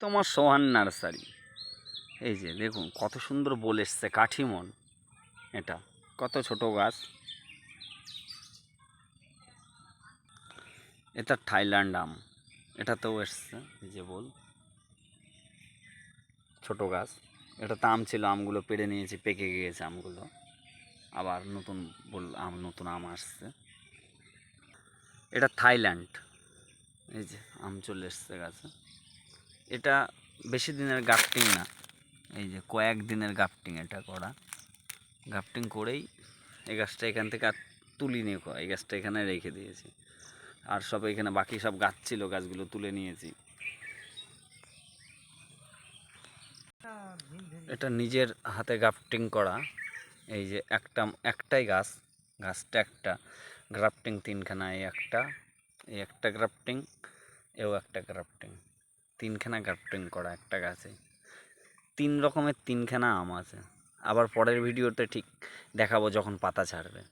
তোমার সোহান নার্সারি। এই যে দেখুন, কত সুন্দর বল এসছে কাঠিমন। এটা কত ছোট গাছ। এটা থাইল্যান্ড আম। এটাতেও এসছে, এই যে বল। ছোট গাছ। এটা তো আম ছিল, আমগুলো পেড়ে নিয়েছি, পেকে গিয়েছে আমগুলো। আবার নতুন বল, আম, নতুন আম আসছে। এটা থাইল্যান্ড। এই যে আম চলে এসছে গাছে। এটা বেশি দিনের গাফটিং না। এই যে কয়েক দিনের গাফটিং এটা করা। গাফটিং করেই এই গাছটা এখান থেকে আর তুলিনি কো এই গাছটা এখানে রেখে দিয়েছি। আর সব এখানে বাকি সব গাছ ছিল, গাছগুলো তুলে নিয়েছি। এটা নিজের হাতে গ্রাফটিং করা। এই যে একটা, একটাই গাছ, গাছটা একটা। গ্রাফটিং তিনখানা, এই একটা এই একটা গ্রাফটিং, এও একটা গ্রাফটিং। তিনখানা গার্ডেন করা একটা গাছে। তিন রকমের তিনখানা আম আছে। আবার পরের ভিডিওতে ঠিক দেখাবো যখন পাতা ছাড়বে।